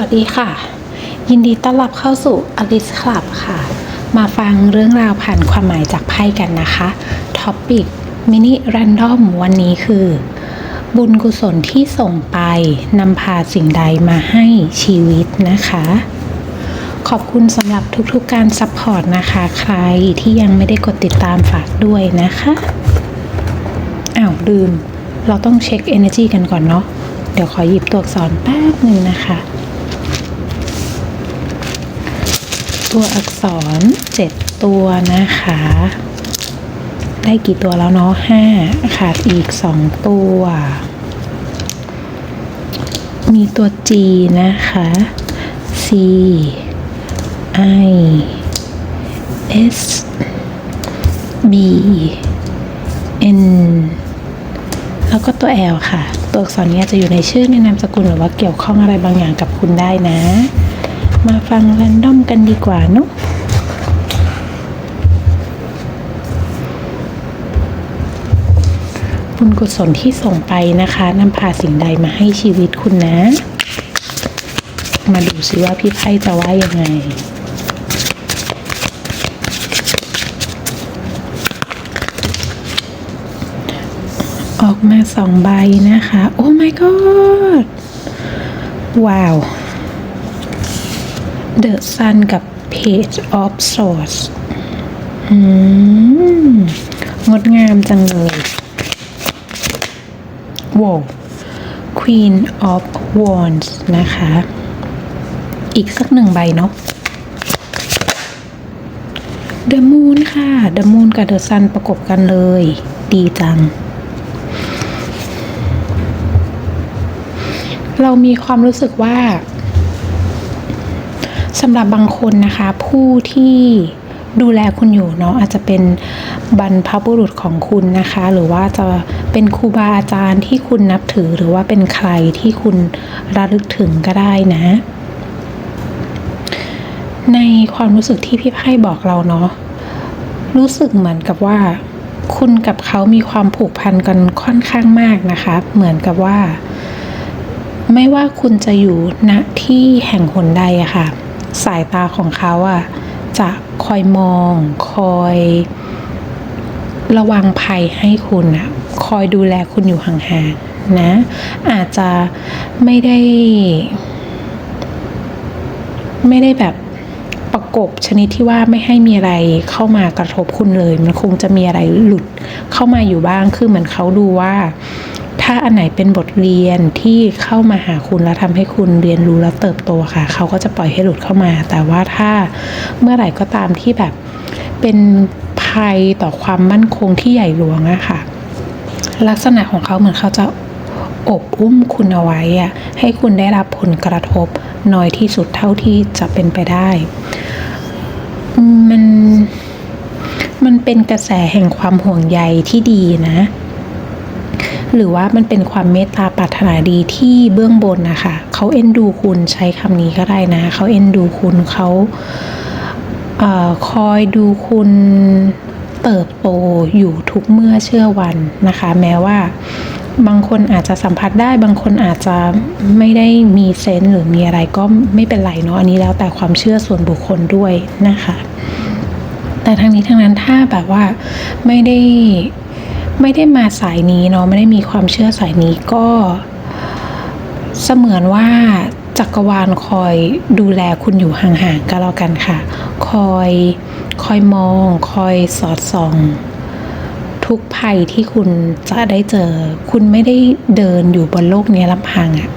วัสดีค่ะ ยินดีต้อนรับเข้าสู่ Alice Club ค่ะ มาฟังเรื่องราวผ่านความหมายจากไพ่กันนะคะท็อปิกมินิแรนดอมวันนี้คือ บุญกุศลที่ส่งไปนำพาสิ่งใดมาให้ชีวิตนะคะ ขอบคุณสำหรับทุกๆการซัพพอร์ตนะคะ ใครที่ยังไม่ได้กดติดตามฝากด้วยนะคะอ้าวลืม เราต้องเช็ค Energy กันก่อนเนาะเดี๋ยวขอหยิบตัวอักษรแป๊บหนึ่งนะคะ ตัวอักษรเจ็ดตัวนะคะ ได้กี่ตัวแล้วเนาะห้าขาดอีกสองตัว มีตัว G นะคะ C I S B N แล้วก็ตัว L ค่ะ ตัวอักษรนี้จะอยู่ในชื่อในนามสกุลหรือว่าเกี่ยวข้องอะไรบางอย่างกับคุณได้นะ มาฟังแรนดอมกันดีกว่าเนาะบุญกุศลที่ส่งไปนะคะนำพาสิ่งใดมาให้ชีวิตคุณนะ มาดูซิว่าพี่ไพ่จะว่ายังไงออกมาสองใบนะคะ โอ้ my god ว้าว The Sun กับ Page of Swords งดงามจังเลยว้าว Queen of Wands นะคะ อีกสักหนึ่งใบเนาะ The Moon ค่ะ The Moon กับ The Sun ประกบกันเลย ดีจัง เรามีความรู้สึกว่า สำหรับบางคนนะคะ ผู้ที่ดูแลคุณอยู่เนาะอาจจะเป็นบรรพบุรุษของคุณนะคะ หรือว่าจะเป็นครูบาอาจารย์ที่คุณนับถือ หรือว่าเป็นใครที่คุณระลึกถึงก็ได้นะ ในความรู้สึกที่พี่ไพ่บอกเราเนาะรู้สึกเหมือนกับว่า คุณกับเขามีความผูกพันกันค่อนข้างมากนะคะ เหมือนกับว่า ไม่ว่าคุณจะอยู่ณที่แห่งหนใดอะค่ะ สายตาของเขาอะจะคอยมอง คอย ระวังภัยให้คุณอะคอยดูแลคุณอยู่ห่างๆนะ อาจจะไม่ได้ ไม่ได้แบบประกบชนิดที่ว่าไม่ให้มีอะไรเข้ามากระทบคุณเลย มันคงจะมีอะไรหลุดเข้ามาอยู่บ้างคือเหมือนเขาดูว่า ถ้าอันไหนเป็นบทเรียนที่เข้ามาหาคุณแล้วทำให้คุณเรียนรู้และเติบโตค่ะ เขาก็จะปล่อยให้หลุดเข้ามา แต่ว่าถ้าเมื่อไหร่ก็ตามที่แบบเป็นภัยต่อความมั่นคงที่ใหญ่หลวงอะค่ะ ลักษณะของเขาเหมือนเขาจะอบอุ้มคุณเอาไว้อะให้คุณได้รับผลกระทบน้อยที่สุดเท่าที่จะเป็นไปได้ มันมันเป็นกระแสแห่งความห่วงใยที่ดีนะ หรือว่ามันเป็นความเมตตาปรารถนาดีที่เบื้องบนนะคะเขาเอ็นดูคุณใช้คำนี้ก็ได้นะเขาเอ็นดูคุณเขาเออคอยดูคุณเติบโตอยู่ทุกเมื่อเชื่อวันนะคะ แม้ว่าบางคนอาจจะสัมผัสได้บางคนอาจจะไม่ได้มีเซนส์หรือมีอะไรก็ไม่เป็นไรเนาะอันนี้แล้วแต่ความเชื่อส่วนบุคคลด้วยนะคะ แต่ทั้งนี้ทั้งนั้นถ้าแบบว่าไม่ได้ ไม่ได้มาสายนี้เนาะไม่ได้มีความเชื่อสายนี้ก็ เสมือนว่าจักรวาลคอยดูแลคุณอยู่ห่างๆก็แล้วกันค่ะ คอยคอยมอง คอยสอดส่อง ทุกภัยที่คุณจะได้เจอ คุณไม่ได้เดินอยู่บนโลกนี้ลำพังอะ่ะ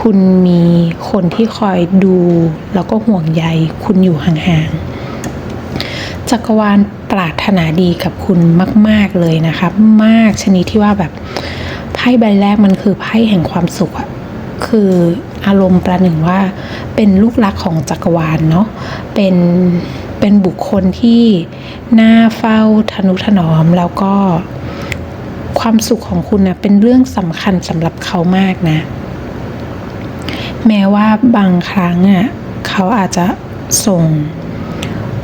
คุณมีคนที่คอยดูแล้วก็ห่วงใยคุณอยู่ห่างๆ จักรวาลปรารถนาดีกับคุณมาก ๆเลยนะคะ มากชนิดที่ว่าแบบไพ่ใบแรกมันคือไพ่แห่งความสุขอะคืออารมณ์ประหนึ่งว่าเป็นลูกรักของจักรวาลเนาะเป็นเป็นบุคคลที่น่าเฝ้าทนุถนอมแล้วก็ความสุขของคุณนะเป็นเรื่องสำคัญสำหรับเขามากนะ แม้ว่าบางครั้งอะเขาอาจจะส่ง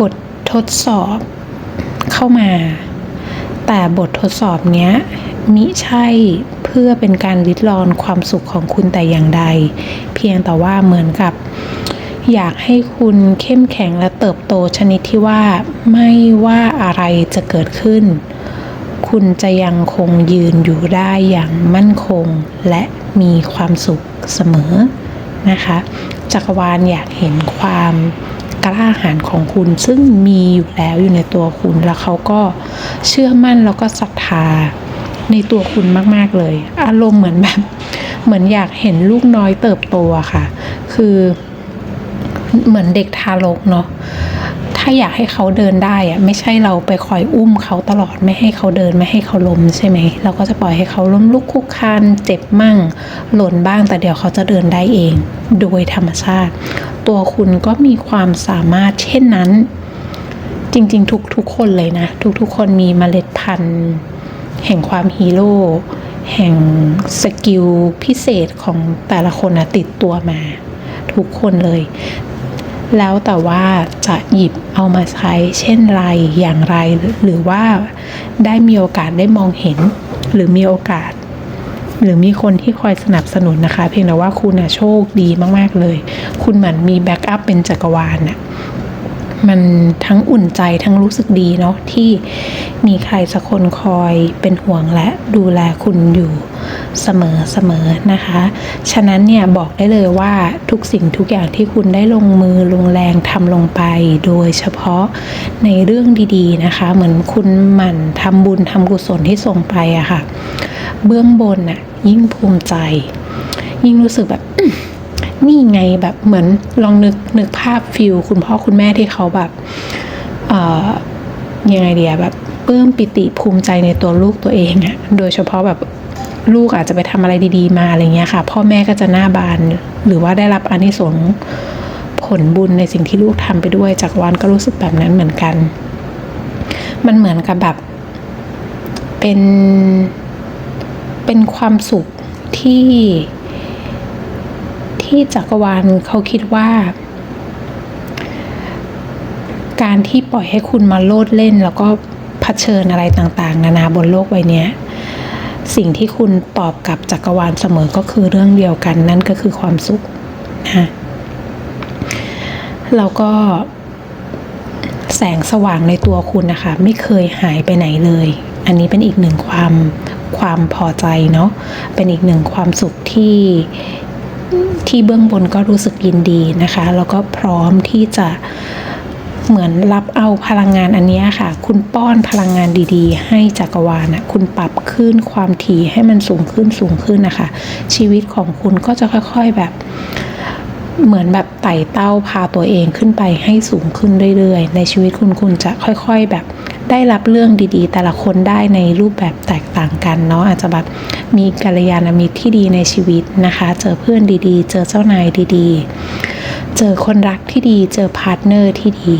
บท ทดสอบเข้ามา แต่บททดสอบเนี้ยมิใช่เพื่อเป็นการลิดรอนความสุขของคุณแต่อย่างใด เพียงแต่ว่าเหมือนกับ อยากให้คุณเข้มแข็งและเติบโตชนิดที่ว่าไม่ว่าอะไรจะเกิดขึ้น คุณจะยังคงยืนอยู่ได้อย่างมั่นคงและมีความสุขเสมอนะคะ จักรวาลอยากเห็นความ กล้าหาญของคุณ ซึ่งมีอยู่แล้วอยู่ในตัวคุณ แล้วเขาก็เชื่อมั่นแล้วก็ศรัทธาในตัวคุณมาก ๆ เลย อารมณ์เหมือนแบบเหมือนอยากเห็นลูกน้อยเติบโตอะค่ะ คือเหมือนเด็กทารกเนาะ ถ้าอยากให้เขาเดินได้อะไม่ใช่เราไปคอยอุ้มเขาตลอดไม่ให้เขาเดินไม่ให้เขาล้มใช่ไหมเราก็จะปล่อยให้เขาล้มลุกคลุกคลานเจ็บมั่ง หล่นบ้างแต่เดี๋ยวเขาจะเดินได้เอง โดยธรรมชาติ ตัวคุณก็มีความสามารถเช่นนั้น จริงๆ ทุกทุกคนเลยนะ ทุกๆ คนมีเมล็ดพันธุ์ แห่งความฮีโร่แห่งสกิลพิเศษของแต่ละคนนะติดตัวมา ทุกคนเลย แล้วแต่ว่าจะหยิบเอามาใช้เช่นไรอย่างไร หรือว่าได้มีโอกาสได้มองเห็น หรือมีโอกาส หรือมีคนที่คอยสนับสนุนนะคะ เพียงแต่ว่าคุณนะโชคดีมาก ๆ เลย คุณเหมือนมีแบ็กอัพเป็นจักรวาลน่ะ มันทั้งอุ่นใจทั้งรู้สึกดีเนาะที่มีใครสักคนคอยเป็นห่วงและดูแลคุณอยู่เสมอเสมอนะคะ ฉะนั้นเนี่ยบอกได้เลยว่าทุกสิ่งทุกอย่างที่คุณได้ลงมือลงแรงทำลงไป โดยเฉพาะในเรื่องดีๆนะคะ เหมือนคุณหมั่นทำบุญทำกุศลที่ส่งไปอะค่ะ เบื้องบนน่ะยิ่งภูมิใจ ยิ่งรู้สึกแบบ นี่ไงแบบเหมือนลองนึกนึกภาพฟิลคุณพ่อคุณแม่ที่เขาแบบเอ่อยังไงเดียแบบปลื้มปิติภูมิใจในตัวลูกตัวเองอะโดยเฉพาะแบบลูกอาจจะไปทำอะไรดี ๆ มาอะไรเงี้ยค่ะ พ่อแม่ก็จะหน้าบาน หรือว่าได้รับอานิสงส์ผลบุญในสิ่งที่ลูกทำไปด้วย จากวานก็รู้สึกแบบนั้นเหมือนกัน มันเหมือนกับแบบ เป็นเป็นความสุขที่ ที่จักรวาลเขาคิดว่า การที่ปล่อยให้คุณมาโลดเล่น แล้วก็เผชิญอะไรต่างๆ นานาบนโลกใบนี้สิ่งที่คุณตอบกับจักรวาลเสมอก็คือเรื่องเดียวกันนั่นก็คือความสุขนะแล้วก็แสงสว่างในตัวคุณนะคะ ไม่เคยหายไปไหนเลย อันนี้เป็นอีกหนึ่งความความพอใจเนาะเป็นอีกหนึ่งความสุขที่ ที่เบื้องบนก็รู้สึกยินดีนะคะ แล้วก็พร้อมที่จะเหมือนรับเอาพลังงานอันนี้ค่ะ คุณป้อนพลังงานดีๆ ให้จักรวาลนะคุณปรับขึ้นความถี่ให้มันสูงขึ้นสูงขึ้นนะคะ ชีวิตของคุณก็จะค่อยๆแบบเหมือนแบบไต่เต้าพาตัวเองขึ้นไปให้สูงขึ้นเรื่อยๆ ในชีวิตคุณคุณจะค่อยๆ แบบ ได้รับเรื่องดีๆ แต่ละคนได้ในรูปแบบแตกต่างกันเนาะอาจจะแบบมีกัลยาณมิตรที่ดีในชีวิตนะคะ เจอเพื่อนดีๆ เจอเจ้านายดีๆ เจอคนรักที่ดี เจอพาร์ทเนอร์ที่ดี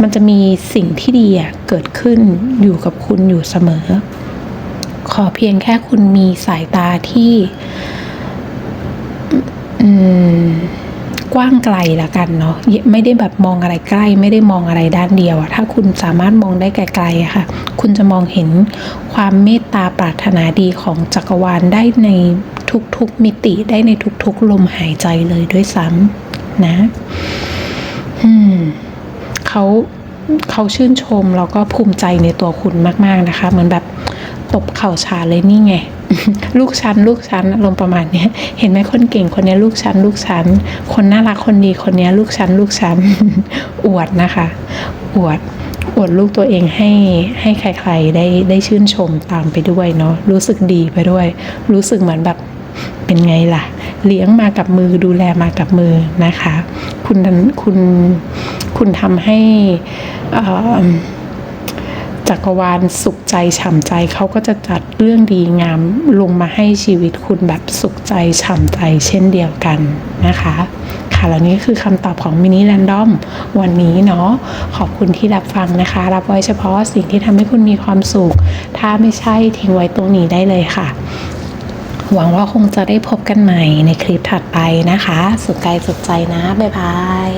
มันจะมีสิ่งที่ดีอะเกิดขึ้นอยู่กับคุณอยู่เสมอ ขอเพียงแค่คุณมีสายตาที่ อืม กว้างไกลละกันเนาะไม่ได้แบบมองอะไรใกล้ ไม่ได้มองอะไรด้านเดียวอะถ้าคุณสามารถมองได้ไกลๆอะค่ะ คุณจะมองเห็นความเมตตาปรารถนาดีของจักรวาลได้ในทุกๆมิติได้ในทุกๆลมหายใจเลยด้วยซ้ำนะอืมเขาเขาชื่นชมแล้วก็ภูมิใจในตัวคุณมาก ๆนะคะ เหมือนแบบตบเข่าชาเลยนี่ไง ลูกฉันลูกฉันอารมณ์ประมาณเนี้ยเห็นไหมคนเก่งคนนี้ลูกฉันลูกฉันคนน่ารักคนดีคนนี้ลูกฉันลูกฉันอวดนะคะ อวดอวดลูกตัวเองให้ให้ใครๆได้ได้ชื่นชมตามไปด้วยเนาะรู้สึกดีไปด้วย รู้สึกเหมือนแบบเป็นไงล่ะ เลี้ยงมากับมือดูแลมากับมือนะคะ คุณคุณคุณทำให้อ่า จักรวาลสุขใจฉ่ำใจเขาก็จะจัดเรื่องดีงามลงมาให้ชีวิตคุณแบบสุขใจฉ่ำใจเช่นเดียวกันนะคะ ค่ะแล้วนี้คือคำตอบของมินิแรนดอมวันนี้เนาะขอบคุณที่รับฟังนะคะ รับไว้เฉพาะสิ่งที่ทำให้คุณมีความสุข ถ้าไม่ใช่ทิ้งไว้ตรงนี้ได้เลยค่ะหวังว่าคงจะได้พบกันใหม่ในคลิปถัดไปนะคะ สุขกายสุขใจนะ บ๊ายบาย